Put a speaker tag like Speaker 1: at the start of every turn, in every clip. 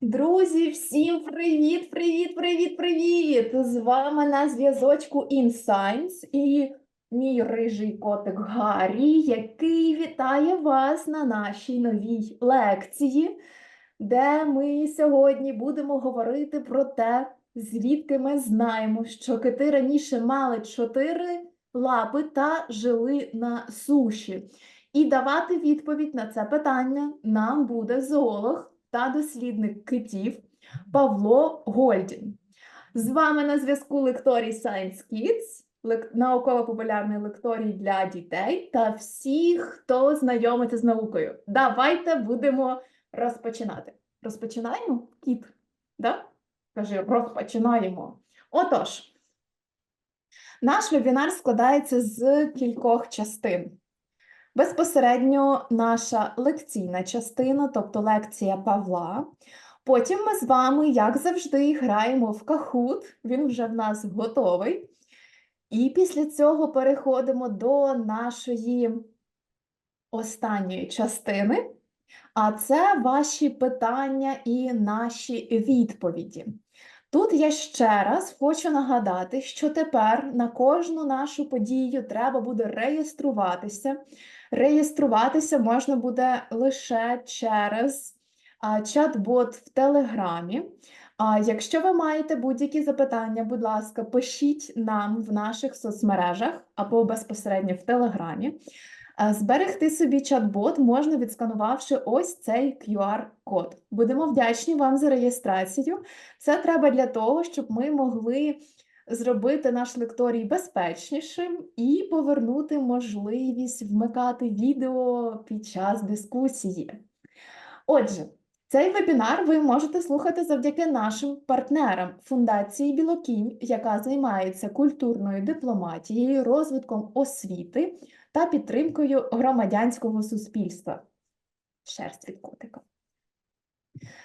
Speaker 1: Друзі, всім привіт, привіт, привіт, привіт! З вами на зв'язочку InScience і мій рижий котик Гаррі, який вітає вас на нашій новій лекції, де ми сьогодні будемо говорити про те, звідки ми знаємо, що кити раніше мали чотири лапи та жили на суші. І давати відповідь на це питання нам буде зоолог та дослідник китів Павло Гольдін. З вами на зв'язку лекторій Science Kids, науково-популярний лекторій для дітей та всіх, хто знайомиться з наукою. Давайте будемо розпочинати. Розпочинаємо, кіт? Да? Кажи, розпочинаємо. Отож, наш вебінар складається з кількох частин. Безпосередньо наша лекційна частина, тобто лекція Павла. Потім ми з вами, як завжди, граємо в Кахут, він вже в нас готовий. І після цього переходимо до нашої останньої частини, а це ваші питання і наші відповіді. Тут я ще раз хочу нагадати, що тепер на кожну нашу подію треба буде реєструватися. Реєструватися можна буде лише через чат-бот в Телеграмі. А якщо ви маєте будь-які запитання, будь ласка, пишіть нам в наших соцмережах або безпосередньо в Телеграмі. Зберегти собі чат-бот можна відсканувавши ось цей QR-код. Будемо вдячні вам за реєстрацію. Це треба для того, щоб ми могли зробити наш лекторій безпечнішим і повернути можливість вмикати відео під час дискусії. Отже, цей вебінар ви можете слухати завдяки нашим партнерам Фундації Білокінь, яка займається культурною дипломатією, розвитком освіти та підтримкою громадянського суспільства. Шерсть від котика.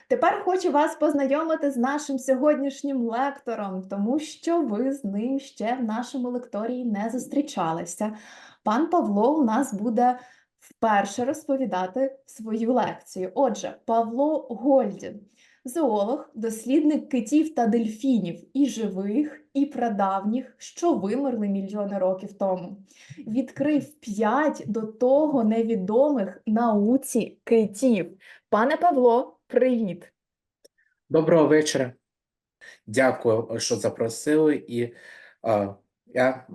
Speaker 1: Тепер хочу вас познайомити з нашим сьогоднішнім лектором, тому що ви з ним ще в нашому лекторії не зустрічалися. Пан Павло у нас буде вперше розповідати свою лекцію. Отже, Павло Гольдін, зоолог, дослідник китів та дельфінів, і живих, і прадавніх, що вимерли мільйони років тому. Відкрив п'ять до того невідомих науці китів. Пане Павло, привіт!
Speaker 2: Доброго вечора. Дякую, що запросили, і е, я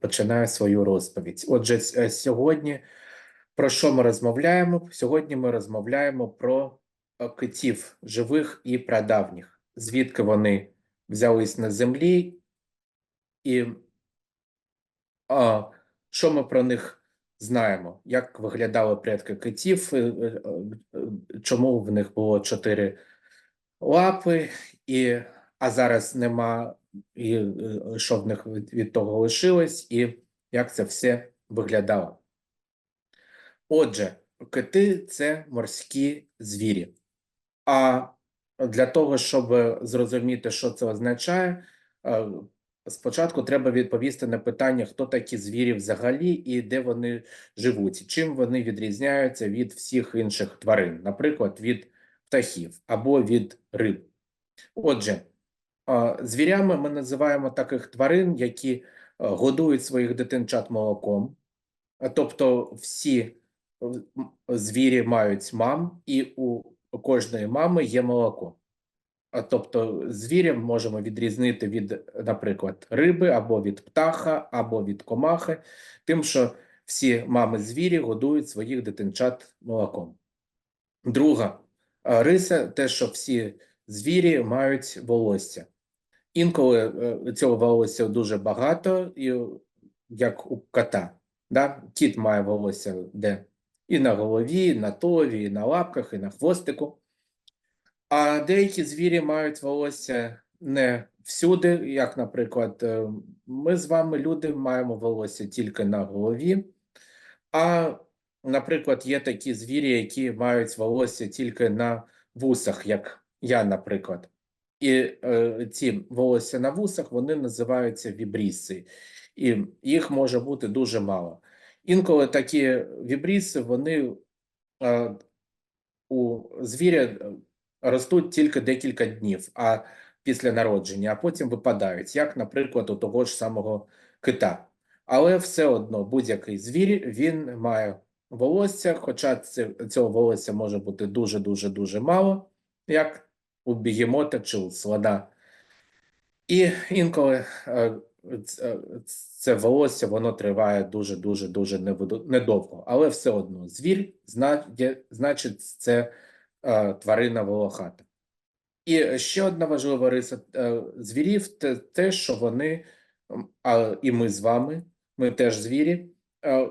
Speaker 2: починаю свою розповідь. Отже, е, сьогодні про що ми розмовляємо? Сьогодні ми розмовляємо про е, китів живих і прадавніх, звідки вони взялись на землі, і е, що ми про них знаємо, як виглядали предки китів, е, е, е, чому в них було чотири лапи, і, а зараз нема, і що в них від, від того лишилось, і як це все виглядало. Отже, кити це морські звірі. А для того, щоб зрозуміти, що це означає, спочатку треба відповісти на питання, хто такі звірі взагалі і де вони живуть, чим вони відрізняються від всіх інших тварин, наприклад, від птахів або від риб. Отже, звірями ми називаємо таких тварин, які годують своїх дитинчат молоком. Тобто всі звірі мають мам, і у кожної мами є молоко. Тобто звіря можемо відрізнити від, наприклад, риби, або від птаха, або від комахи, тим, що всі мами звірі годують своїх дитинчат молоком. Друга риса те, що всі звірі мають волосся. Інколи е, цього волосся дуже багато, як у кота. Да? Кіт має волосся де і на голові, і на тулові, і на лапках, і на хвостику. А деякі звірі мають волосся не всюди, як, наприклад, е, ми з вами, люди, маємо волосся тільки на голові. А, наприклад, є такі звірі, які мають волосся тільки на вусах, як я, наприклад. І е, ці волосся на вусах вони називаються вібріси, і їх може бути дуже мало. Інколи такі вібріси, вони е, у звіря ростуть тільки декілька днів а після народження, а потім випадають, як, наприклад, у того ж самого кита. Але все одно будь-який звір він має волосся, хоча це, цього волосся може бути дуже-дуже дуже мало, як у бігемота чи у слона. І інколи е, е, це волосся воно триває дуже дуже недовго, але все одно звір зна- значить це тварина волохата. І ще одна важлива риса е, звірів те, те, що вони, а і ми з вами, ми теж звірі, е,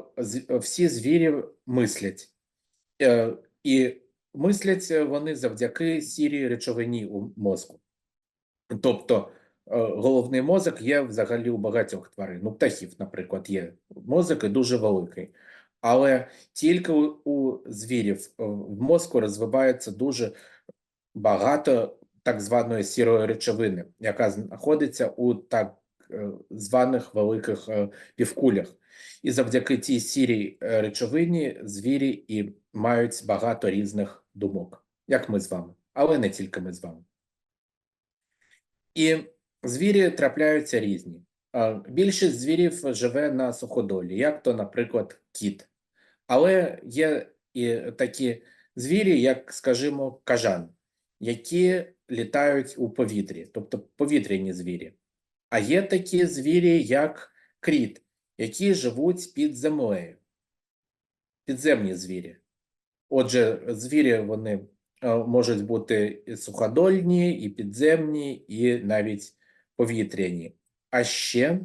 Speaker 2: всі звірі мислять. Е, І мислять вони завдяки сірій речовині у мозку. Тобто е, головний мозок є взагалі у багатьох тварин. У птахів, наприклад, є мозок і дуже великий. Але тільки у, звірів е, в мозку розвивається дуже багато так званої сірої речовини, яка знаходиться у так е, званих великих е, півкулях. І завдяки цій сірій речовині звірі і мають багато різних думок, як ми з вами, але не тільки ми з вами. І звірі трапляються різні. Більшість звірів живе на суходолі, як то, наприклад, кіт. Але є і такі звірі, як, скажімо, кажан, які літають у повітрі, тобто повітряні звірі. А є такі звірі, як кріт, які живуть під землею. Підземні звірі. Отже, звірі вони е, можуть бути і суходольні, і підземні, і навіть повітряні. А ще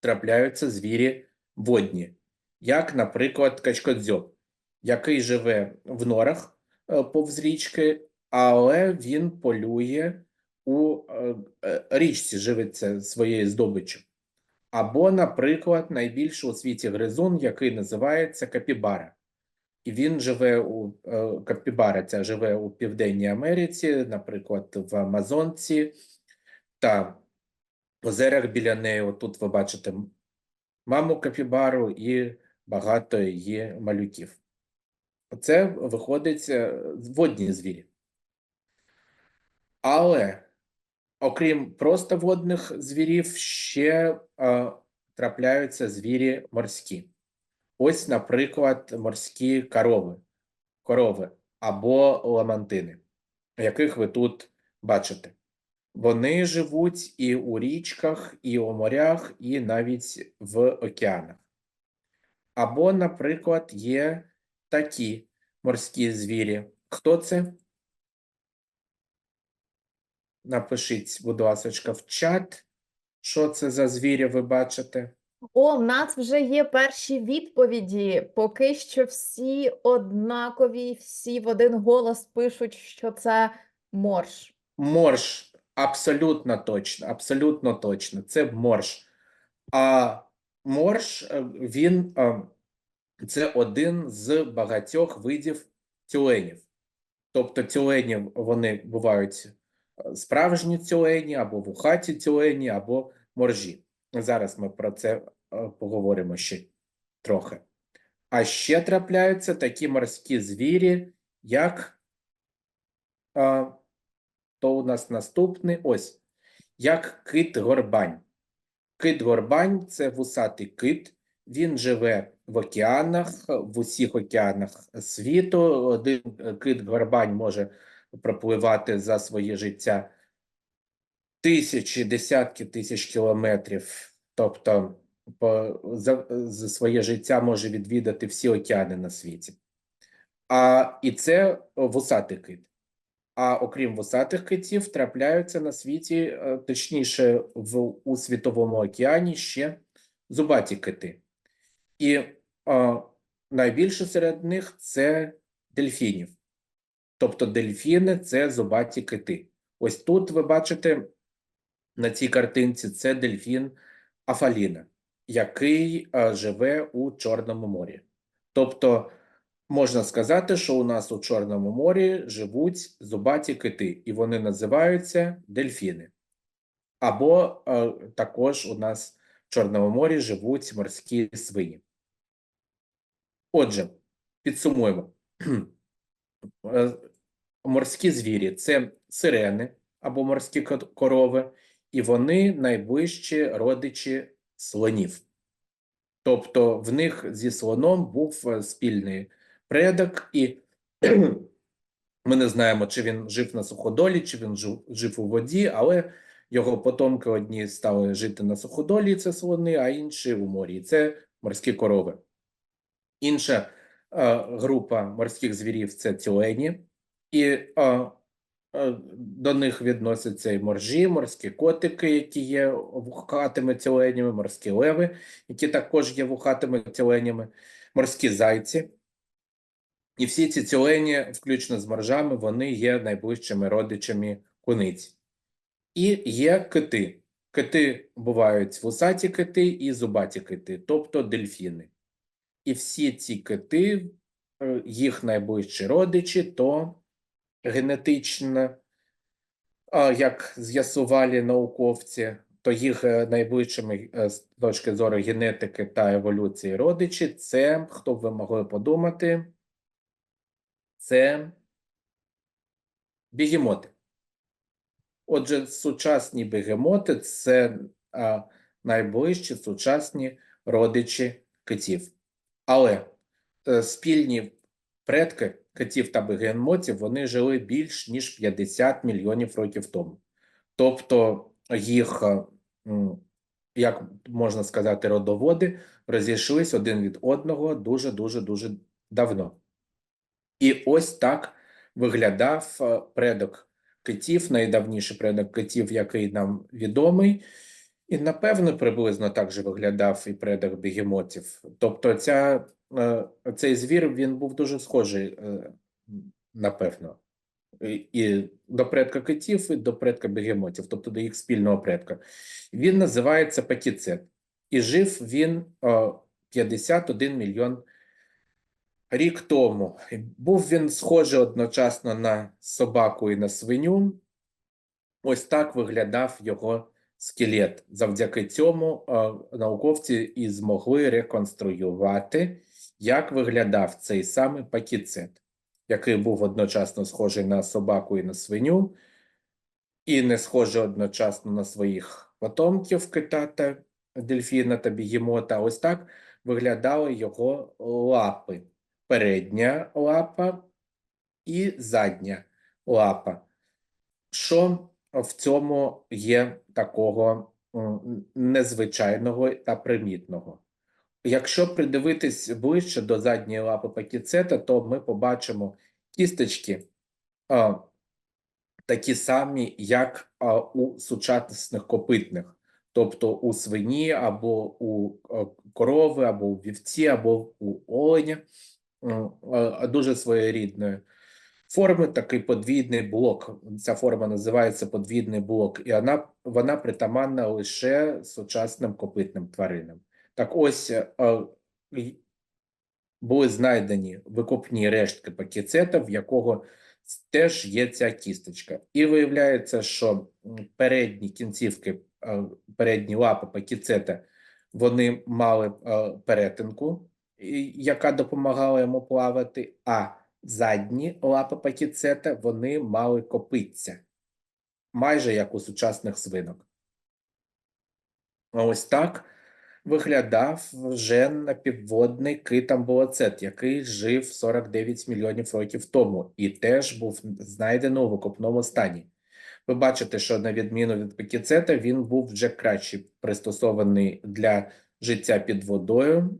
Speaker 2: трапляються звірі водні, як, наприклад, качкодзьоб, який живе в норах е, повз річки, але він полює у е, е, річці, живиться своєю здобиччю. Або, наприклад, найбільший у світі гризун, який називається капібара. І він живе у капібара ця живе у Південній Америці, наприклад, в Амазонці та озерах біля неї. Тут ви бачите маму капібару і багато її малюків. Це виходить е, водні звірі. Але окрім просто водних звірів, ще е, трапляються звірі морські. Ось, наприклад, морські корови, корови або ламантини, яких ви тут бачите. Вони живуть і у річках, і у морях, і навіть в океанах. Або, наприклад, є такі морські звірі. Хто це? Напишіть, будь ласка, в чат, що це за звірі ви бачите.
Speaker 1: О, в нас вже є перші відповіді. Поки що всі однакові, всі в один голос пишуть, що це морж.
Speaker 2: Морж, абсолютно точно, абсолютно точно. Це морж. А морж, е, він е, це один з багатьох видів тюленів. Тобто тюлені вони бувають е, справжні тюлені, або вухаті тюлені, або моржі. Зараз ми про це поговоримо ще трохи. А ще трапляються такі морські звірі, як то у нас наступний ось як кит-горбань. Кит-горбань це вусатий кит. Він живе в океанах, в усіх океанах світу. Один кит-горбань може пропливати за своє життя тисячі, десятки тисяч кілометрів. Тобто, по, за, за своє життя може відвідати всі океани на світі. А, і це вусатий кит. А окрім вусатих китів, трапляються на світі, е, точніше, в, у Світовому океані ще зубаті кити. І е, найбільше серед них це дельфінів. Тобто дельфіни це зубаті кити. Ось тут ви бачите на цій картинці це дельфін Афаліна, який е, живе у Чорному морі. Тобто можна сказати, що у нас у Чорному морі живуть зубаті кити, і вони називаються дельфіни. Або е, також у нас в Чорному морі живуть морські свині. Отже, підсумуємо. Е, морські звірі це сирени або морські корови, і вони найближчі родичі слонів. Тобто в них зі слоном був е, спільний предок, і ми не знаємо, чи він жив на суходолі, чи він жив, у воді, але його потомки одні стали жити на суходолі, це слони, а інші у морі. Це морські корови. Інша е, група морських звірів це тюлені, і е, е, до них відносяться і моржі, морські котики, які є вухатими тюленями, морські леви, які також є вухатими тюленями, морські зайці. І всі ці тюлені, включно з моржами, вони є найближчими родичами куниць. І є кити. Кити бувають вусаті кити і зубаті кити, тобто дельфіни. І всі ці кити, е, їх найближчі родичі, то генетично, як з'ясували науковці, то їх е, найближчими е, з точки зору генетики та еволюції родичі, це, хто б ви могли подумати, це бігемоти. Отже, сучасні бегемоти це а, найближчі сучасні родичі китів. Але е, спільні предки китів та бегемотів вони жили більш ніж 50 мільйонів років тому. Тобто їх, е, як можна сказати, родоводи розійшлись один від одного дуже-дуже дуже давно. І ось так виглядав е, предок китів, найдавніший предок китів, який нам відомий, і напевно приблизно так же виглядав і предок бігемотів. Тобто, ця, е, цей звір він був дуже схожий, е, напевно, і, до предка китів, і до предка бігемотів, тобто до їх спільного предка. Він називається пакіцет, і жив він е, 51 мільйон рік тому. Був він схожий одночасно на собаку і на свиню. Ось так виглядав його скелет. Завдяки цьому е, науковці і змогли реконструювати, як виглядав цей самий пакіцет, який був одночасно схожий на собаку і на свиню, і не схожий одночасно на своїх потомків кита та дельфіна та бігемота. Ось так виглядали його лапи. Передня лапа і задня лапа. Що в цьому є такого незвичайного та примітного? Якщо придивитись ближче до задньої лапи пакіцета, то ми побачимо кісточки а, такі самі, як а, у сучасних копитних, тобто у свині, або у корови, або у вівці, або у оленя. М, а, Дуже своєрідної форми, такий подвійний блок. Ця форма називається подвійний блок, і вона, вона притаманна лише сучасним копитним тваринам. Так ось е, були знайдені викопні рештки пакіцета, в якого теж є ця кісточка. І виявляється, що передні кінцівки, е, передні лапи пакіцета, вони мали е, перетинку, яка допомагала йому плавати, а задні лапи пакіцета, вони мали копитця, майже як у сучасних свинок. Ось так виглядав вже напівводний кит амбулацет, який жив 49 мільйонів років тому і теж був знайдено у викопному стані. Ви бачите, що на відміну від пакіцета, він був вже краще пристосований для життя під водою.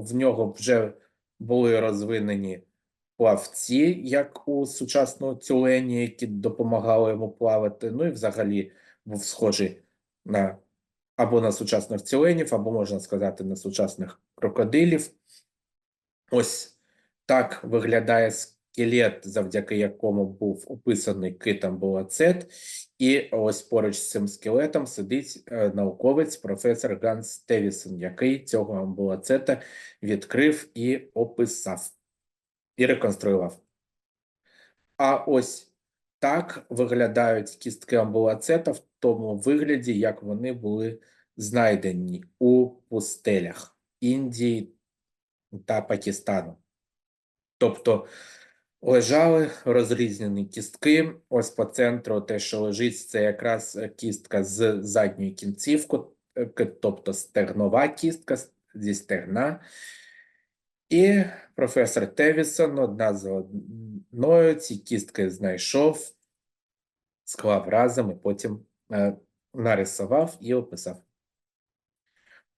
Speaker 2: В нього вже були розвинені плавці, як у сучасного тюлені, які допомагали йому плавати. Ну і взагалі був схожий на або на сучасних тюленів, або можна сказати, на сучасних крокодилів. Ось так виглядає скелет, завдяки якому був описаний кит амбулацет. І ось поруч з цим скелетом сидить е, науковець професор Ганс Тевісон, який цього амбулацета відкрив і описав, і реконструював. А ось так виглядають кістки амбулацета в тому вигляді, як вони були знайдені у пустелях Індії та Пакистану. Тобто лежали розрізнені кістки. Ось по центру те, що лежить, це якраз е, кістка з задньої кінцівки, е, тобто стегнова кістка зі стегна. І професор Тевісон одна за одною ці кістки знайшов, склав разом і потім е, нарисував і описав.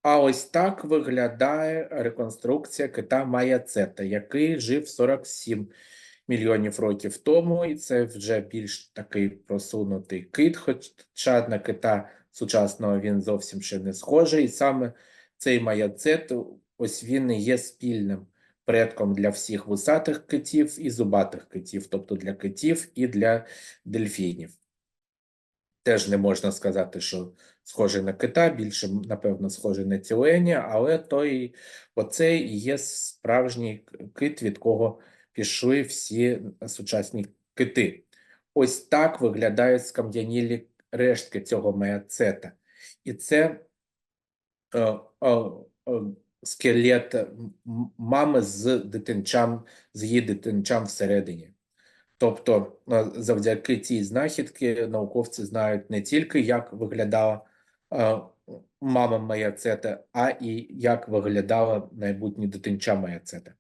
Speaker 2: А ось так виглядає реконструкція кита Маяцета, який жив 47 мільйонів років тому, і це вже більш такий просунутий кит, хоча на кита сучасного він зовсім ще не схожий. І саме цей маяцет, ось він і є спільним предком для всіх вусатих китів і зубатих китів, тобто для китів і для дельфінів. Теж не можна сказати, що схожий на кита, більше, напевно, схожий на тюленя, але той, оцей є справжній кит, від кого пішли всі сучасні кити. Ось так виглядають скам'янілі рештки цього меацета. І це е, е, скелет мами з дитинчам, з її дитинчам всередині. Тобто, е, завдяки цій знахідки науковці знають не тільки, як виглядала е, мама Маяцета, а і як виглядала майбутнє дитинча Маяцета.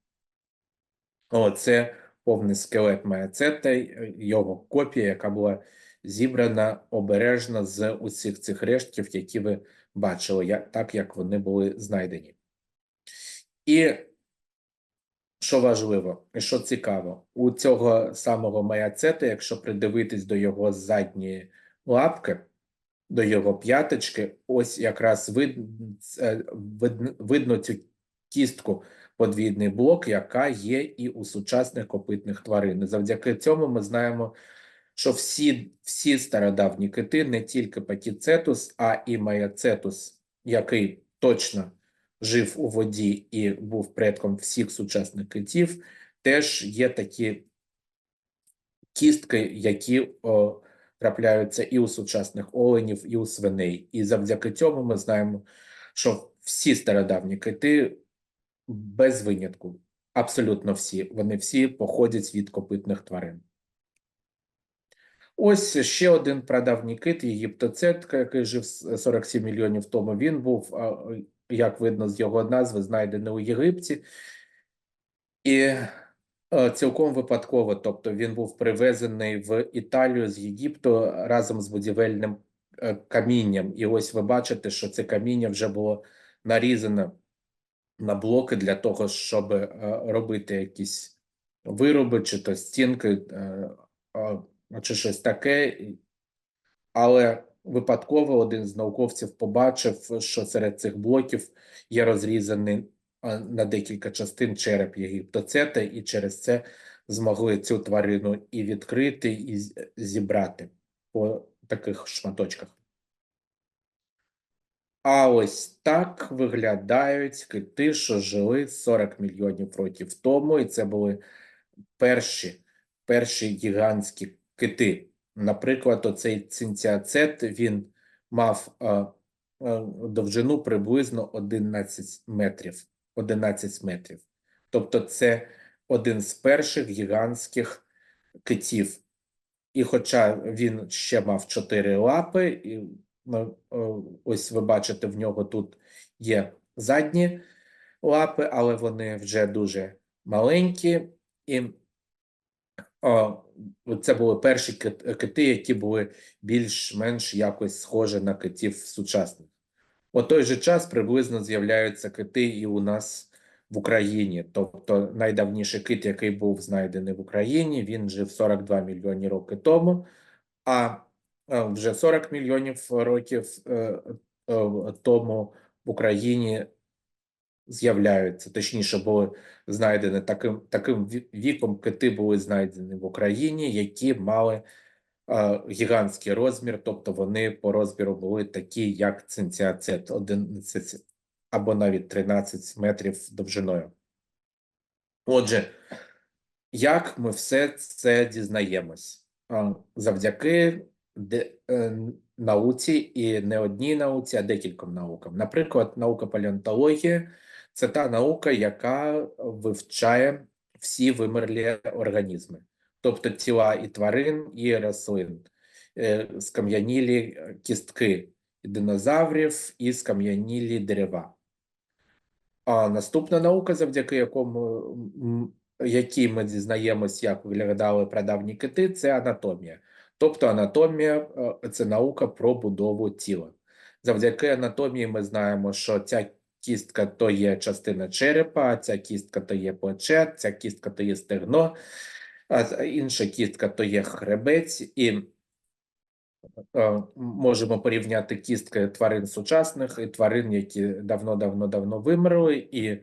Speaker 2: О, це повний скелет Маяцета, його копія, яка була зібрана обережно з усіх цих рештків, які ви бачили, так як вони були знайдені. І що важливо, і що цікаво, у цього самого маяцета, якщо придивитись до його задньої лапки, до його п'яточки, ось якраз вид, видно, видно цю кістку подвійний блок, яка є і у сучасних копитних тварин. Завдяки цьому ми знаємо, що всі, всі стародавні кити, не тільки патіцетус, а і маяцетус, який точно жив у воді і був предком всіх сучасних китів, теж є такі кістки, які о, трапляються і у сучасних оленів, і у свиней. І завдяки цьому ми знаємо, що всі стародавні кити без винятку, абсолютно всі, вони всі походять від копитних тварин. Ось ще один прадавній кит, єгиптоцет, який жив с- 47 мільйонів тому. Він був, як видно з його назви, знайдений у Єгипті. І е, цілком випадково, тобто він був привезений в Італію з Єгипту разом з будівельним е, камінням. І ось ви бачите, що це каміння вже було нарізане на блоки для того, щоб е, робити якісь вироби, чи то стінки, е, е, чи щось таке. Але випадково один з науковців побачив, що серед цих блоків є розрізаний на декілька частин череп єгиптоцета, і через це змогли цю тварину і відкрити, і зібрати по таких шматочках. А ось так виглядають кити, що жили 40 мільйонів років тому, і це були перші, перші гігантські кити. Наприклад, оцей цинціацет, він мав а, а, довжину приблизно 11 метрів. 11 метрів. Тобто це один з перших гігантських китів. І хоча він ще мав чотири лапи, ось ви бачите, в нього тут є задні лапи, але вони вже дуже маленькі. І о, це були перші кити, які були більш-менш якось схожі на китів сучасних. У той же час приблизно з'являються кити і у нас в Україні. Тобто найдавніший кит, який був знайдений в Україні, він жив 42 мільйони років тому, а е, вже 40 мільйонів років е, е, тому в Україні з'являються, точніше, були знайдені таким, таким віком кити були знайдені в Україні, які мали е, гігантський розмір, тобто вони по розміру були такі, як цинціацет, 11 або навіть 13 метрів довжиною. Отже, як ми все це дізнаємось? Завдяки е, науці і не одній науці, а декільком наукам. Наприклад, наука палеонтології – це та наука, яка вивчає всі вимерлі організми, тобто тіла і тварин, і рослин, е, скам'янілі кістки динозаврів і скам'янілі дерева. А наступна наука, завдяки якому якій ми дізнаємось, як виглядали прадавні кити, це анатомія. Тобто анатомія е, це наука про будову тіла. Завдяки анатомії ми знаємо, що ця кістка то є частина черепа, ця кістка то є плече, ця кістка то є стегно, а інша кістка то є хребець, і е, можемо порівняти кістки тварин сучасних і тварин, які давно-давно-давно вимерли, і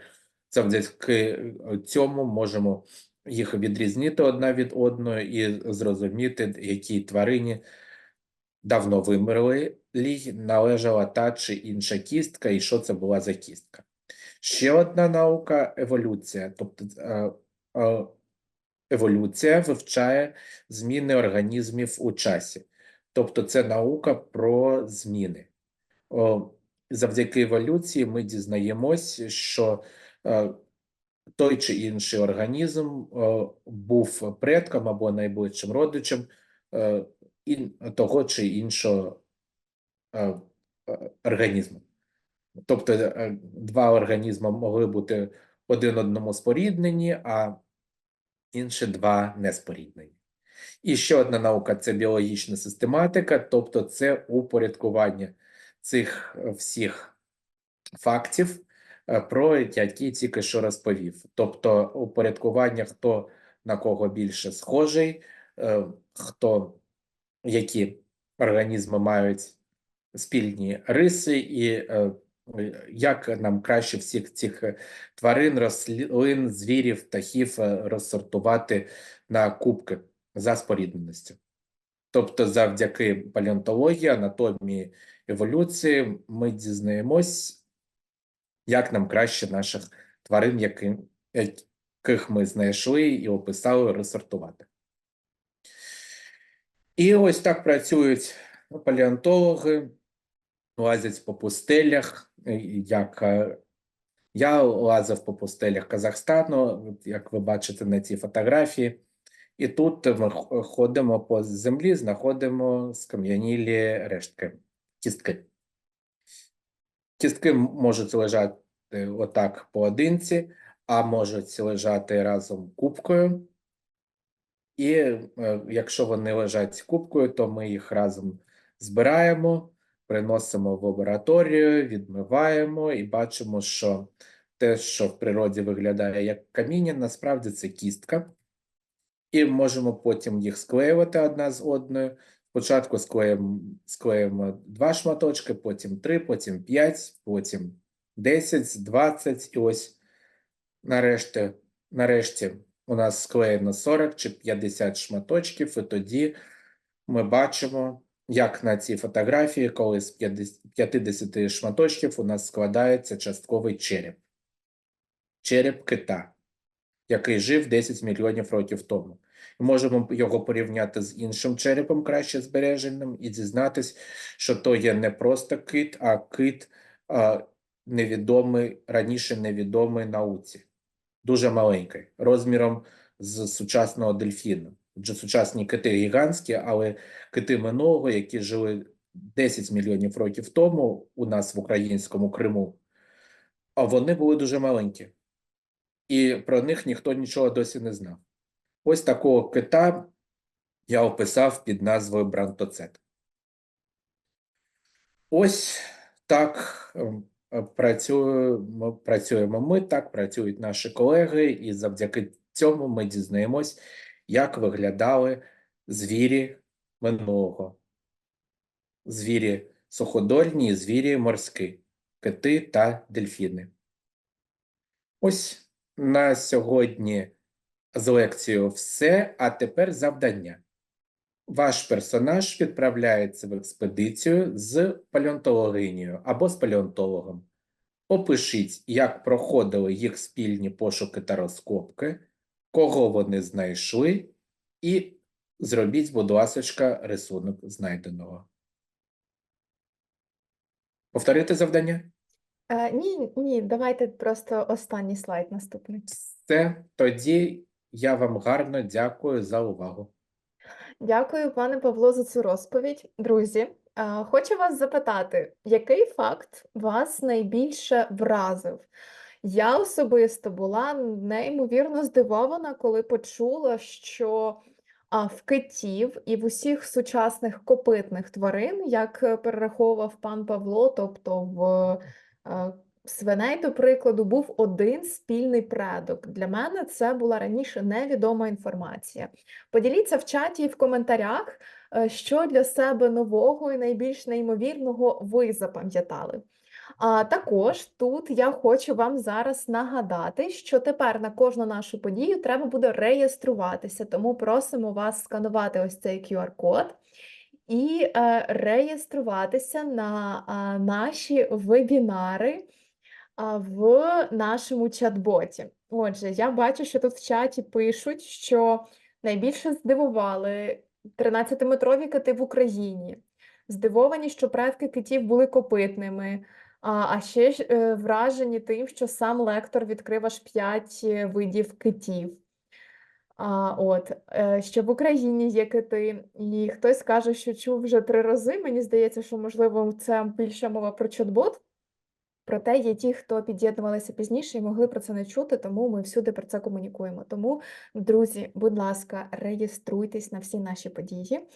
Speaker 2: завдяки цьому можемо їх відрізнити одна від одної і зрозуміти, якій тварині давно вимерли, належала та чи інша кістка, і що це була за кістка. Ще одна наука еволюція. Тобто е, е, еволюція вивчає зміни організмів у часі. Тобто це наука про зміни. Завдяки еволюції ми дізнаємось, що е, той чи інший організм е, був предком або найближчим родичем е, того чи іншого е, організму. Тобто два організми могли бути один одному споріднені, а інші два не споріднені. І ще одна наука це біологічна систематика, тобто це упорядкування цих всіх фактів, про які тільки що розповів. Тобто упорядкування, хто на кого більше схожий, е, хто які організми мають спільні риси, і е, е, як нам краще всіх цих е, тварин, рослин, звірів, птахів е, розсортувати на кубки за спорідненістю. Тобто, завдяки палеонтології, анатомії, еволюції ми дізнаємось, як нам краще наших тварин, яких ми знайшли і описали, розсортувати. І ось так працюють палеонтологи, лазять по пустелях, як я лазив по пустелях Казахстану, як ви бачите на цій фотографії. І тут ми ходимо по землі, знаходимо скам'янілі рештки, кістки. Кістки можуть лежати отак поодинці, а можуть лежати разом купкою. І е, якщо вони лежать купкою, то ми їх разом збираємо, приносимо в лабораторію, відмиваємо і бачимо, що те, що в природі виглядає як каміння, насправді це кістка. І можемо потім їх склеювати одна з одною. Спочатку склеїмо, склеїмо два шматочки, потім три, потім п'ять, потім 10, 20 і ось нарешті, нарешті у нас склеєно 40 чи 50 шматочків, і тоді ми бачимо, як на цій фотографії, коли з 50 50 шматочків у нас складається частковий череп. Череп кита, який жив 10 мільйонів років тому. Можемо його порівняти з іншим черепом, краще збереженим, і дізнатись, що то є не просто кит, а кит а, невідомий, раніше невідомий науці. Дуже маленький, розміром з сучасного дельфіну. Адже сучасні кити гігантські, але кити минулого, які жили 10 мільйонів років тому у нас в українському Криму, а вони були дуже маленькі. І про них ніхто нічого досі не знав. Ось такого кита я описав під назвою Брантоцет. Ось так ем, е, працюємо, працюємо ми, так працюють наші колеги, і завдяки цьому ми дізнаємось, як виглядали звірі минулого. Звірі суходольні, звірі морські, кити та дельфіни. Ось на сьогодні з лекцією все, а тепер завдання. Ваш персонаж відправляється в експедицію з палеонтологинею або з палеонтологом. Опишіть, як проходили їх спільні пошуки та розкопки, кого вони знайшли, і зробіть, будь ласка, рисунок знайденого. Повторити завдання?
Speaker 1: Е, ні, ні, давайте просто останній слайд наступний.
Speaker 2: Все, тоді Я вам гарно дякую за увагу.
Speaker 1: Дякую, пане Павло, за цю розповідь. Друзі, хочу вас запитати, який факт вас найбільше вразив? Я особисто була неймовірно здивована, коли почула, що в китів і в усіх сучасних копитних тварин, як е, перераховував пан Павло, тобто в е, свиней, до прикладу, був один спільний предок. Для мене це була раніше невідома інформація. Поділіться в чаті і в коментарях, е, що для себе нового і найбільш неймовірного ви запам'ятали. А також тут я хочу вам зараз нагадати, що тепер на кожну нашу подію треба буде реєструватися, тому просимо вас сканувати ось цей QR-код і е, реєструватися на а, наші вебінари а, в нашому чат-боті. Отже, я бачу, що тут в чаті пишуть, що найбільше здивували 13-метрові кити в Україні. Здивовані, що предки китів були копитними. А, а ще е, вражені тим, що сам лектор відкрив аж 5 видів китів. А, от, е, що в Україні є кити, і хтось каже, що чув вже три рази. Мені здається, що, можливо, це більше мова про чат-бот. Проте є ті, хто під'єднувалися пізніше і могли про це не чути, тому ми всюди про це комунікуємо. Тому, друзі, будь ласка, реєструйтесь на всі наші події.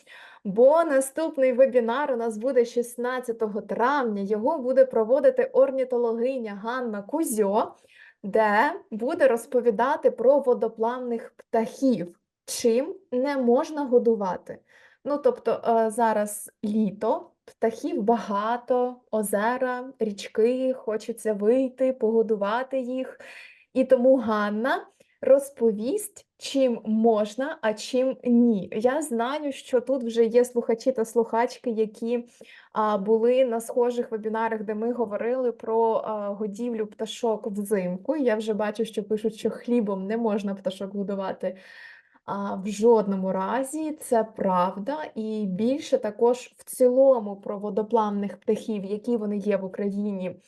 Speaker 1: Бо наступний вебінар у нас буде 16 травня. Його буде проводити орнітологиня Ганна Кузьо, де буде розповідати про водоплавних птахів, чим не можна годувати. Ну, тобто е, зараз літо, птахів багато, озера, річки, хочеться вийти, погодувати їх. І тому Ганна розповість, чим можна, а чим ні. Я знаю, що тут вже є слухачі та слухачки, які а, були на схожих вебінарах, де ми говорили про а, годівлю пташок взимку. Я вже бачу, що пишуть, що хлібом не можна пташок годувати. А, в жодному разі це правда, і більше також в цілому про водоплавних птахів, які вони є в Україні,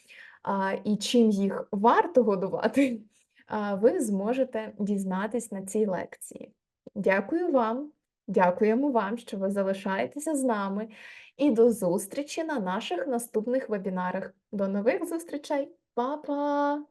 Speaker 1: і чим їх варто годувати, ви зможете дізнатись на цій лекції. Дякую вам, дякуємо вам, що ви залишаєтеся з нами, і до зустрічі на наших наступних вебінарах. До нових зустрічей, Па-па!